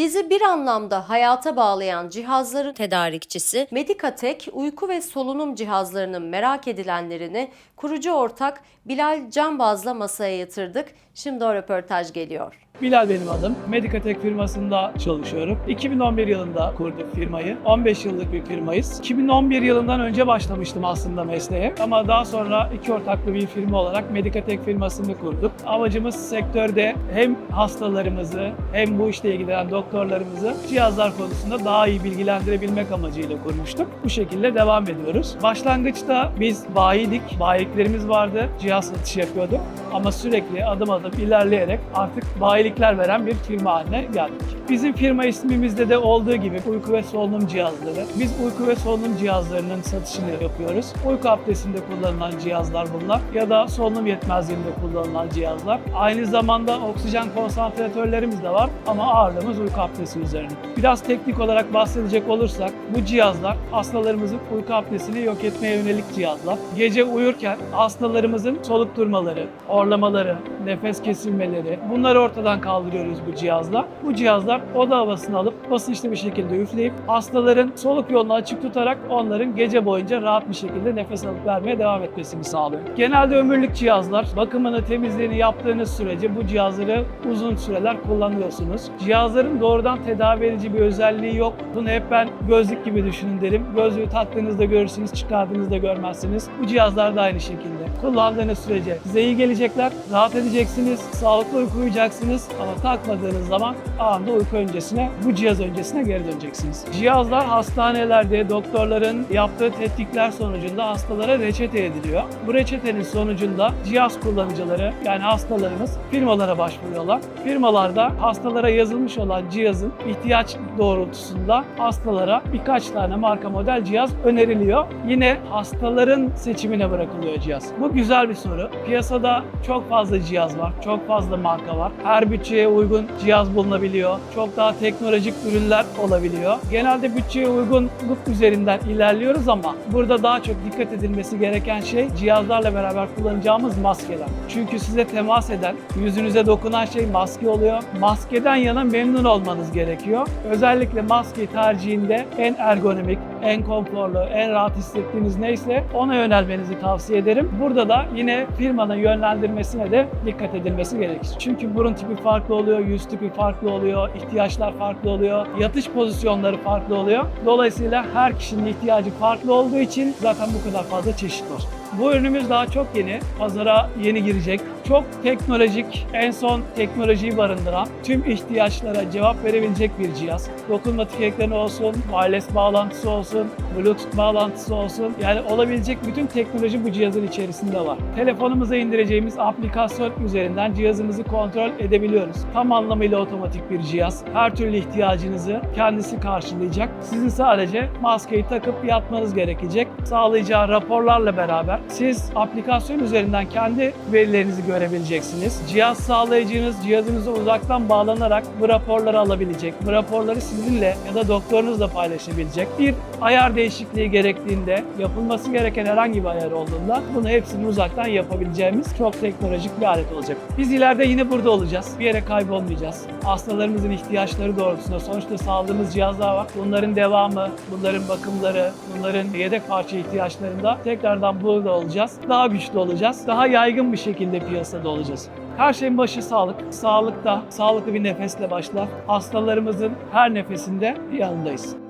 Bizi bir anlamda hayata bağlayan cihazların tedarikçisi Medikatek uyku ve solunum cihazlarının merak edilenlerini kurucu ortak Bilal Canbaz'la masaya yatırdık. Şimdi o röportaj geliyor. Bilal benim adım. Medikatek firmasında çalışıyorum. 2011 yılında kurduk firmayı. 15 yıllık bir firmayız. 2011 yılından önce başlamıştım aslında mesleğe. Ama daha sonra iki ortaklı bir firma olarak Medikatek firmasını kurduk. Amacımız sektörde hem hastalarımızı hem bu işle ilgilenen doktorlarımızı cihazlar konusunda daha iyi bilgilendirebilmek amacıyla kurmuştuk. Bu şekilde devam ediyoruz. Başlangıçta biz bayiydik. Bayiliklerimiz vardı. Cihaz satışı yapıyorduk. Ama sürekli adım adım ilerleyerek artık bayilikler veren bir firma haline geldik. Bizim firma ismimizde de olduğu gibi uyku ve solunum cihazları. Biz uyku ve solunum cihazlarının satışını yapıyoruz. Uyku abdestinde kullanılan cihazlar bunlar ya da solunum yetmezliğinde kullanılan cihazlar. Aynı zamanda oksijen konsantratörlerimiz de var ama ağırlığımız uyku abdesti üzerine. Biraz teknik olarak bahsedecek olursak bu cihazlar hastalarımızın uyku abdestini yok etmeye yönelik cihazlar. Gece uyurken hastalarımızın soluk durmaları, horlamaları, nefes kesilmeleri bunları ortadan kaldırıyoruz bu cihazla. Bu cihazlar oda havasını alıp basınçlı bir şekilde üfleyip hastaların soluk yolunu açık tutarak onların gece boyunca rahat bir şekilde nefes alıp vermeye devam etmesini sağlıyor. Genelde ömürlük cihazlar. Bakımını, temizliğini yaptığınız sürece bu cihazları uzun süreler kullanıyorsunuz. Cihazların doğrudan tedavi edici bir özelliği yok. Bunu hep ben gözlük gibi düşünün derim. Gözlüğü taktığınızda görürsünüz, çıkardığınızda görmezsiniz. Bu cihazlar da aynı şekilde. Kullandığınız sürece size iyi gelecekler, rahat edeceksiniz, sağlıklı uyku uyuyacaksınız ama takmadığınız zaman anında uyku öncesine, bu cihaz öncesine geri döneceksiniz. Cihazlar hastanelerde doktorların yaptığı tetkikler sonucunda hastalara reçete ediliyor. Bu reçetenin sonucunda cihaz kullanıcıları yani hastalarımız firmalara başvuruyorlar. Firmalarda hastalara yazılmış olan cihazın ihtiyaç doğrultusunda hastalara birkaç tane marka model cihaz öneriliyor. Yine hastaların seçimine bırakılıyor cihaz. Bu güzel bir soru. Piyasada çok fazla cihaz var, çok fazla marka var. Her bütçeye uygun cihaz bulunabiliyor. Çok daha teknolojik ürünler olabiliyor. Genelde bütçeye uygunluk üzerinden ilerliyoruz ama burada daha çok dikkat edilmesi gereken şey cihazlarla beraber kullanacağımız maskeler. Çünkü size temas eden, yüzünüze dokunan şey maske oluyor. Maskeden yana memnun olmanız gerekiyor. Özellikle maske tercihinde en ergonomik, en konforlu, en rahat hissettiğiniz neyse ona yönelmenizi tavsiye ederim. Burada da yine firmanın yönlendirmesine de dikkat edilmesi gerekir. Çünkü burun tipi farklı oluyor, yüz tipi farklı oluyor, ihtiyaçlar farklı oluyor, yatış pozisyonları farklı oluyor. Dolayısıyla her kişinin ihtiyacı farklı olduğu için zaten bu kadar fazla çeşit var. Bu ürünümüz daha çok yeni. Pazara yeni girecek. Çok teknolojik, en son teknolojiyi barındıran, tüm ihtiyaçlara cevap verebilecek bir cihaz. Dokunmatik ekranı olsun, wireless bağlantısı olsun, bluetooth bağlantısı olsun. Yani olabilecek bütün teknoloji bu cihazın içerisinde var. Telefonumuza indireceğimiz aplikasyon üzerinden cihazımızı kontrol edebiliyoruz. Tam anlamıyla otomatik bir cihaz. Her türlü ihtiyacınızı kendisi karşılayacak. Sizin sadece maskeyi takıp yatmanız gerekecek. Sağlayacağı raporlarla beraber siz aplikasyon üzerinden kendi verilerinizi görebileceksiniz. Cihaz sağlayıcınız cihazınıza uzaktan bağlanarak bu raporları alabilecek. Bu raporları sizinle ya da doktorunuzla paylaşabilecek. Bir ayar değişikliği gerektiğinde, yapılması gereken herhangi bir ayar olduğunda bunu hepsini uzaktan yapabileceğimiz çok teknolojik bir alet olacak. Biz ileride yine burada olacağız. Bir yere kaybolmayacağız. Hastalarımızın ihtiyaçları doğrultusunda sonuçta sağladığımız cihazlar var. Bunların devamı, bunların bakımları, bunların yedek parça ihtiyaçlarında tekrardan burada olacağız. Daha güçlü olacağız. Daha yaygın bir şekilde piyasada olacağız. Her şeyin başı sağlık. Sağlıkta sağlıklı bir nefesle başlar. Hastalarımızın her nefesinde yanındayız.